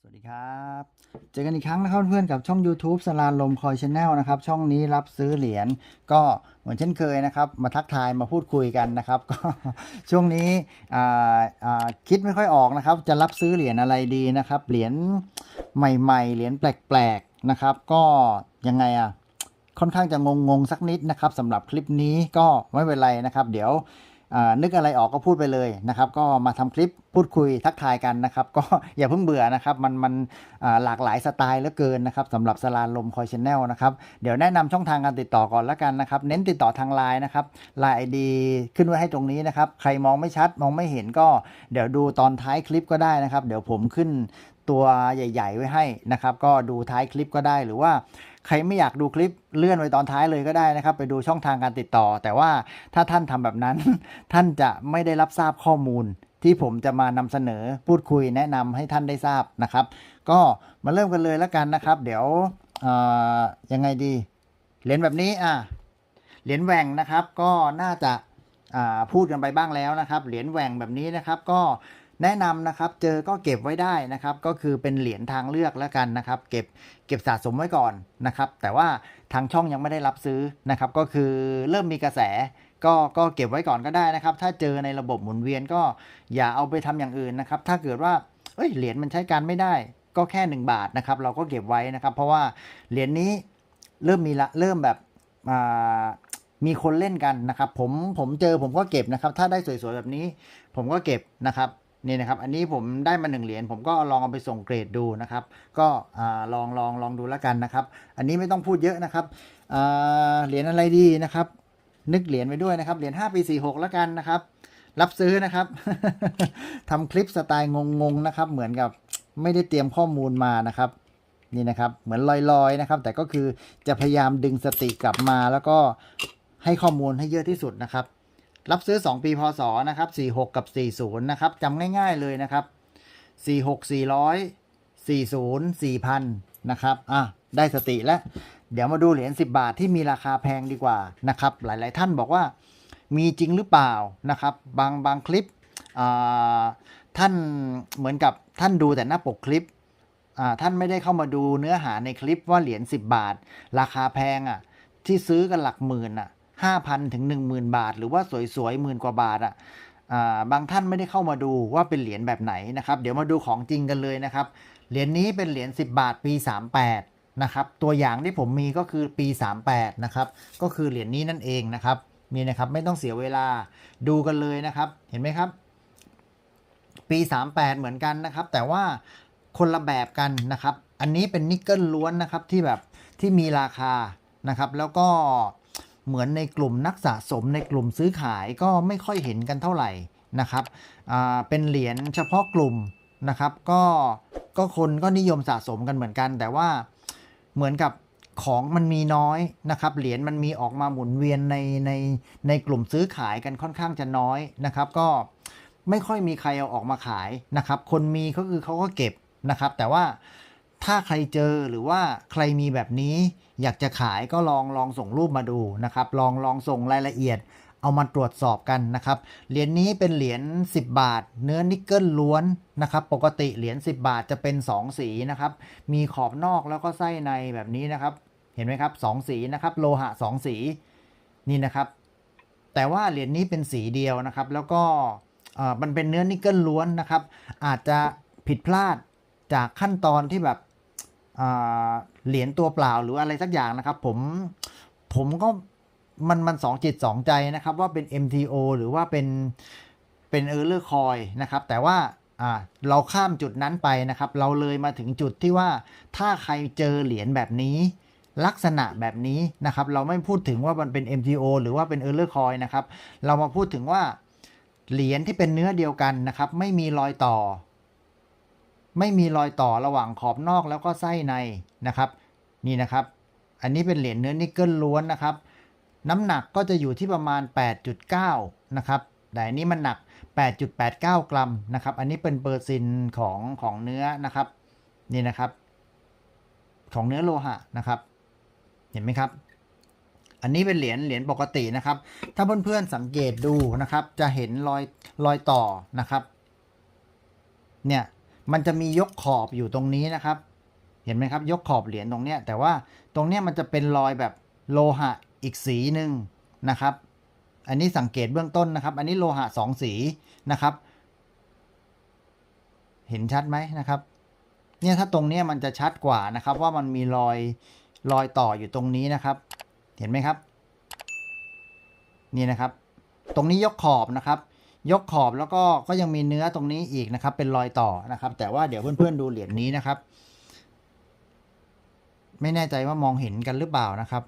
สวัสดีครับ เจอกันอีกครั้งนะครับเพื่อนๆกับช่อง YouTube สลานลมคอยชาแนลนะครับ ช่องนี้รับซื้อเหรียญก็เหมือนเช่นเคยนะครับ มาทักทายมาพูดคุยกันนะครับ ก็ช่วงนี้คิดไม่ค่อยออกนะครับ จะรับซื้อเหรียญอะไรดีนะครับ เหรียญใหม่ๆ เหรียญแปลกๆนะครับ ก็ยังไงอะค่อนข้างจะงงๆสักนิดนะครับสำหรับคลิปนี้ก็ไม่เป็นไรนะครับ เดี๋ยว นึกอะไรออกก็พูดไปเลยนะครับก็มาทำคลิปพูดคุยทักทายกันนะครับก็อย่าเพิ่งเบื่อนะครับมันมันหลากหลายสไตล์เหลือเกินนะครับสำหรับสลานลมคอยชแนลนะครับเดี๋ยวแนะนำช่องทางการติดต่อก่อนละกันนะครับเน้นติดต่อทางไลน์นะครับไลน์ไอดีขึ้นไว้ให้ตรงนี้นะครับใครมองไม่ชัดมองไม่เห็นก็เดี๋ยวดูตอนท้ายคลิปก็ได้นะครับ เดี๋ยวผมขึ้นตัวใหญ่ ๆ ไว้ให้นะครับก็ดูท้ายคลิปก็ได้หรือว่า ใครไม่อยากดูคลิปเลื่อนไว้ตอนท้ายเลยก็ได้นะครับ ไปดูช่องทางการติดต่อ แต่ว่าถ้าท่านทำแบบนั้น ท่านจะไม่ได้รับทราบข้อมูล ที่ผมจะมานำเสนอพูดคุยแนะนำให้ท่านได้ทราบนะครับ ก็มาเริ่มกันเลยแล้วกันนะครับ เดี๋ยวยังไงดีเหรียญแบบนี้อะเหรียญแหว่งนะครับก็น่าจะพูดกันไปบ้างแล้วนะครับ เหรียญแหว่งแบบนี้นะครับ ก็ แนะนำนะครับเจอก็เก็บไว้ได้นะครับ ก็คือเป็นเหรียญทางเลือกแล้วกันนะครับ เก็บเก็บสะสมไว้ก่อนนะครับ แต่ว่าทางช่องยังไม่ได้รับซื้อนะครับ ก็คือเริ่มมีกระแสก็ก็เก็บไว้ก่อนก็ได้นะครับ ถ้าเจอในระบบหมุนเวียนก็อย่าเอาไปทำอย่างอื่นนะครับ ถ้าเกิดว่าเอ้ยเหรียญมันใช้การไม่ได้ ก็แค่ 1 บาทนะครับ เราก็เก็บไว้นะครับ เพราะว่าเหรียญนี้เริ่มมีละเริ่มแบบมีคนเล่นกันนะครับ ผมผมเจอผมก็เก็บนะครับ ถ้าได้สวยๆแบบนี้ ผมก็เก็บนะครับ นี่นะครับอันนี้ผมได้มาหนึ่งเหรียญผมก็ลองเอาไปส่งเกรดดูนะครับ ก็ลองลองลองดูแล้วกันนะครับ อันนี้ไม่ต้องพูดเยอะนะครับเหรียญอะไรดีนะครับ นึกเหรียญไว้ด้วยนะครับเหรียญ5ปี46แล้วกันนะครับ รับซื้อนะครับทำคลิปสไตล์งงๆนะครับ เหมือนกับไม่ได้เตรียมข้อมูลมานะครับนี่นะครับ เหมือนลอยๆนะครับ แต่ก็คือจะพยายามดึงสติกลับมาแล้วก็ให้ข้อมูลให้เยอะที่สุดนะครับ รับซื้อ 2 ปีพศนะครับ46 กับ 40 นะครับจำง่ายๆเลยนะครับ 46 400 40 4,000นะครับอะได้สติแล้ว เดี๋ยวมาดูเหรียญ10 บาทที่มีราคาแพงดีกว่านะครับ หลายๆท่านบอกว่ามีจริงหรือเปล่านะครับ บางบางคลิปอ่าท่านเหมือนกับท่านดูแต่หน้าปกคลิปอ่าท่านไม่ได้เข้ามาดูเนื้อหาในคลิปว่าเหรียญ10 บาท ราคาแพงอะที่ซื้อกันหลักหมื่นอะ ห้าพันถึงหนึ่งหมื่นบาท หรือว่าสวยๆหมื่นกว่าบาทอะอ่าบางท่านไม่ได้เข้ามาดูว่าเป็นเหรียญแบบไหนนะครับ เดี๋ยวมาดูของจริงกันเลยนะครับ เหรียญนี้เป็นเหรียญ10 บาทปี 38 นะครับ ตัวอย่างที่ผมมีก็คือปี 38 นะครับ ก็คือเหรียญนี้นั่นเองนะครับนี่นะครับไม่ต้องเสียเวลาดูกันเลยนะครับ เห็นไหมครับ ปี 38 เหมือนกันนะครับ แต่ว่าคนละแบบกันนะครับ อันนี้เป็นนิกเกิลล้วนนะครับที่แบบที่มีราคานะครับ แล้วก็ เหมือนในกลุ่มนักสะสมในกลุ่มซื้อขายก็ไม่ค่อยเห็นกันเท่าไหร่นะครับอ่าเป็นเหรียญเฉพาะกลุ่มนะครับ ก็ก็คนก็นิยมสะสมกันเหมือนกัน แต่ว่าเหมือนกับของมันมีน้อยนะครับ เหรียญมันมีออกมาหมุนเวียนในในในกลุ่มซื้อขายกันค่อนข้างจะน้อยนะครับ ก็ไม่ค่อยมีใครเอาออกมาขายนะครับ คนมีก็คือเขาก็เก็บนะครับ แต่ว่า ถ้าใครเจอหรือว่าใครมีแบบนี้ อยากจะขายก็ลองลองส่งรูปมาดูนะครับ ลองลองส่งรายละเอียด เอามาตรวจสอบกันนะครับ เหรียญนี้เป็นเหรียญ10 บาท เนื้อนิกเกิลล้วนนะครับ ปกติเหรียญ10 บาทจะเป็น 2 สีนะครับ มีขอบนอกแล้วก็ไส้ในแบบนี้นะครับ เห็นไหมครับ 2 สีนะครับ โลหะ 2 สีนี่นะครับ แต่ว่าเหรียญนี้เป็นสีเดียวนะครับ แล้วก็เออมันเป็นเนื้อนิกเกิลล้วนนะครับ อาจจะผิดพลาดจากขั้นตอนที่แบบ เหรียญตัวเปล่าหรืออะไรสักอย่างนะครับ ผมผมก็มันมันสองจิตสองใจนะครับ ว่าเป็น MTO หรือว่าเป็นเป็นเออร์เลอร์คอยนะครับ แต่ว่าเราข้ามจุดนั้นไปนะครับ เราเลยมาถึงจุดที่ว่าถ้าใครเจอเหรียญแบบนี้ ลักษณะแบบนี้นะครับ เราไม่พูดถึงว่ามันเป็น MTO หรือว่าเป็น e r r o r coin นะครับ เรามาพูดถึงว่าเหรียญที่เป็นเนื้อเดียวกันนะครับ ไม่มีรอยต่อ ไม่มีรอยต่อระหว่างขอบนอกแล้วก็ไส้ในนะครับ นี่นะครับ อันนี้เป็นเหรียญเนื้อนิกเกิลล้วนนะครับ น้ำหนักก็จะอยู่ที่ประมาณ 8.9 นะครับแต่อันนี้มันหนัก 8.89 กรัมนะครับ อันนี้เป็นเปอร์เซ็นต์ของของเนื้อนะครับ นี่นะครับ ของเนื้อโลหะนะครับ เห็นไหมครับ อันนี้เป็นเหรียญเหรียญปกตินะครับ ถ้าเพื่อนๆสังเกตดูนะครับ จะเห็นรอยรอยต่อนะครับ เนี่ย มันจะมียกขอบอยู่ตรงนี้นะครับ เห็นไหมครับ ยกขอบเหรียญตรงเนี้ยแต่ว่าตรงเนี้ยมันจะเป็นรอยแบบโลหะอีกสีหนึ่งนะครับ อันนี้สังเกตเบื้องต้นนะครับ อันนี้โลหะสองสีนะครับ เห็นชัดไหมนะครับเนี่ยถ้าตรงเนี้ยมันจะชัดกว่านะครับ ว่ามันมีรอยรอยต่ออยู่ตรงนี้นะครับ เห็นไหมครับ นี่นะครับ ตรงนี้ยกขอบนะครับ ยกขอบแล้วก็ก็ยังมีเนื้อตรงนี้อีกนะครับ เป็นรอยต่อนะครับ แต่ว่าเดี๋ยวเพื่อนๆดูเหรียญนี้นะครับ ไม่แน่ใจว่ามองเห็นกันหรือเปล่านะครับ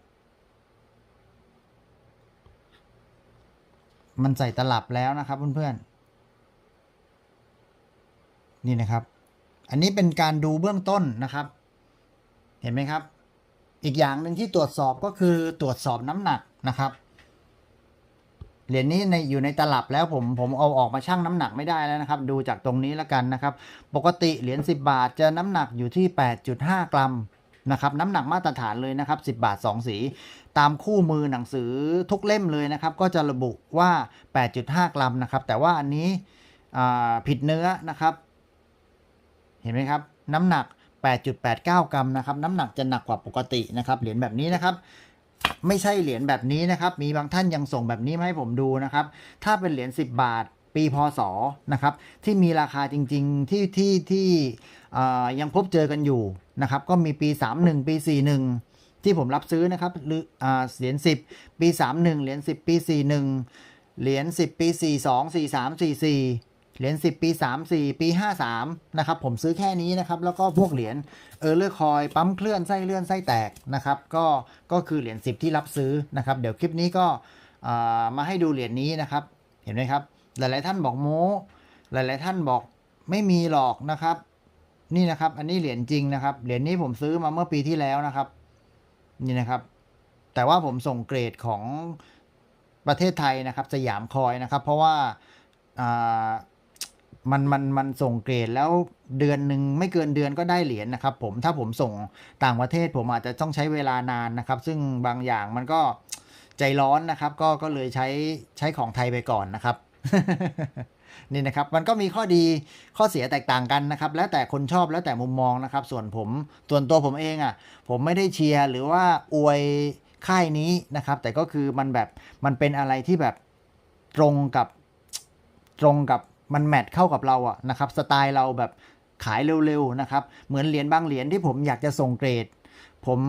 มันใส่ตลับแล้วนะครับเพื่อนๆนี่นะครับ อันนี้เป็นการดูเบื้องต้นนะครับ เห็นไหมครับ อีกอย่างหนึ่งที่ตรวจสอบก็คือตรวจสอบน้ำหนักนะครับ เหรียญนี้ในอยู่ในตลับแล้วผมผมเอาออกมาชั่งน้ำหนักไม่ได้แล้วนะครับ ดูจากตรงนี้แล้วกันนะครับ ปกติเหรียญ10 บาทจะน้ำหนักอยู่ที่ 8.5 กรัมนะครับน้ำหนักมาตรฐานเลยนะครับ 10 บาท 2 สี ตามคู่มือหนังสือทุกเล่มเลยนะครับ ก็จะระบุว่า 8.5 กรัมนะครับ แต่ว่าอันนี้ผิดเนื้อนะครับ เห็นไหมครับ น้ำหนัก 8.89 กรัมนะครับ น้ำหนักจะหนักกว่าปกตินะครับ เหรียญแบบนี้นะครับ ไม่ใช่เหรียญแบบนี้นะครับ มีบางท่านยังส่งแบบนี้มาให้ผมดูนะครับ ถ้าเป็นเหรียญ10 บาทปีพศนะครับ ที่มีราคาจริง ๆ ที่ที่ที่ยังพบเจอกันอยู่นะครับ ก็มีปี 31 ปี 41 ที่ผมรับซื้อนะครับหรืออ่าเหรียญ10 ปี 31 เหรียญ10 ปี 41 เหรียญ10 ปี 42 43 44 เหรียญ10 ปี 34 ปี 53 นะครับ ผมซื้อแค่นี้นะครับ แล้วก็พวกเหรียญเออเลอร์คอยปั๊มเคลื่อนไส้เลื่อนไส้แตกนะครับ ก็ก็คือเหรียญ10 ที่รับซื้อนะครับ เดี๋ยวคลิปนี้ก็มาให้ดูเหรียญนี้นะครับ เห็นไหมครับ หลาย ๆ ท่านบอกโม้หลาย ๆ ท่านบอกไม่มีหรอกนะครับ นี่นะครับ อันนี้เหรียญจริงนะครับ เหรียญนี้ผมซื้อมาเมื่อปีที่แล้วนะครับ นี่นะครับ แต่ว่าผมส่งเกรดของประเทศไทยนะครับ สยามคอยนะครับ เพราะว่า มันมันมันส่งเกรดแล้วเดือนหนึ่งไม่เกินเดือนก็ได้เหรียญนะครับ ผมถ้าผมส่งต่างประเทศผมอาจจะต้องใช้เวลานานนะครับ ซึ่งบางอย่างมันก็ใจร้อนนะครับ ก็ก็เลยใช้ใช้ของไทยไปก่อนนะครับนี่นะครับมันก็มีข้อดีข้อเสียแตกต่างกันนะครับ แล้วแต่คนชอบแล้วแต่มุมมองนะครับ ส่วนผมส่วนตัวผมเองอะ ผมไม่ได้เชียร์หรือว่าอวยค่ายนี้นะครับ แต่ก็คือมันแบบมันเป็นอะไรที่แบบตรงกับตรงกับ มันแมทเข้ากับเราอะนะครับสไตล์เราแบบขายเร็วๆนะครับ เหมือนเหรียญบางเหรียญที่ผมอยากจะส่งเกรด ผม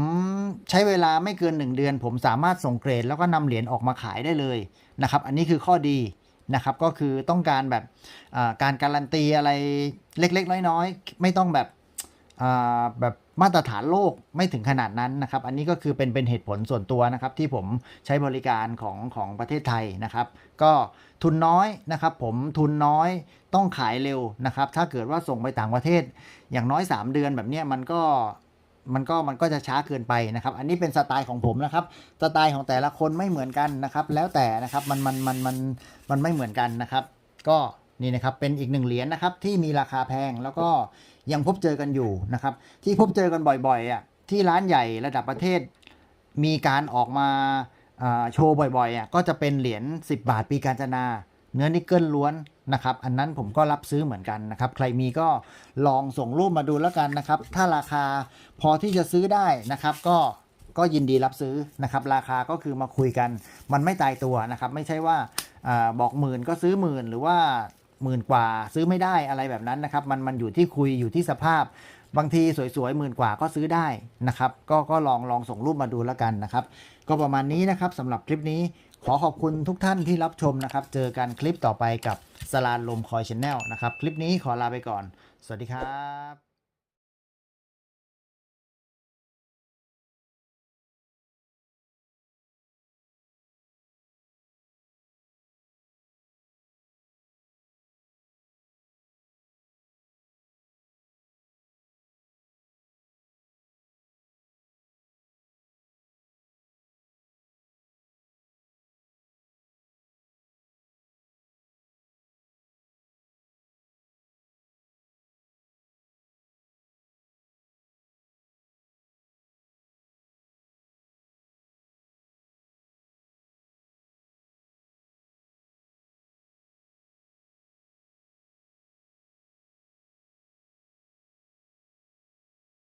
ใช้เวลาไม่เกิน 1 เดือน ผมสามารถส่งเกรด แล้วก็นำเหรียญออกมาขายได้เลยนะครับ อันนี้คือข้อดีนะครับก็คือต้องการแบบการการันตีอะไรเล็กๆ น้อยๆ ไม่ต้องแบบ แบบมาตรฐานโลกไม่ถึงขนาดนั้นนะครับ อันนี้ก็คือเป็นเป็นเหตุผลส่วนตัวนะครับที่ผมใช้บริการของของประเทศไทยนะครับ ก็ทุนน้อยนะครับผมทุนน้อยต้องขายเร็วนะครับ ถ้าเกิดว่าส่งไปต่างประเทศ อย่างน้อย 3 เดือนแบบนี้มันก็มันก็มันก็จะช้าเกินไปนะครับ อันนี้เป็นสไตล์ของผมนะครับ สไตล์ของแต่ละคนไม่เหมือนกันนะครับ แล้วแต่นะครับมันมันมันมันมันไม่เหมือนกันนะครับ ก็ นี่นะครับเป็นอีกหนึ่งเหรียญนะครับที่มีราคาแพงแล้วก็ยังพบเจอกันอยู่นะครับ ที่พบเจอกันบ่อยๆอะที่ร้านใหญ่ระดับประเทศ มีการออกมาโชว์บ่อยๆอะก็จะเป็นเหรียญ10 บาทปีกาญจนาเนื้อนิกเกิลล้วนนะครับ อันนั้นผมก็รับซื้อเหมือนกันนะครับ ใครมีก็ลองส่งรูปมาดูแล้วกันนะครับ ถ้าราคาพอที่จะซื้อได้นะครับ ก็ก็ยินดีรับซื้อนะครับ ราคาก็คือมาคุยกัน มันไม่ตายตัวนะครับ ไม่ใช่ว่าอาบอกหมื่นก็ซื้อหมื่นหรือว่า หมื่นกว่า ซื้อไม่ได้อะไรแบบนั้นนะครับ มันมันอยู่ที่คุยอยู่ที่สภาพ บางทีสวยๆหมื่นกว่าก็ซื้อได้นะครับ ก็ก็ลองลองส่งรูปมาดูแล้วกันนะครับ ก็ประมาณนี้นะครับสำหรับคลิปนี้ขอขอบคุณทุกท่านที่รับชมนะครับ เจอกันคลิปต่อไปกับสลานลมคอยชแนลนะครับ คลิปนี้ขอลาไปก่อน สวัสดีครับ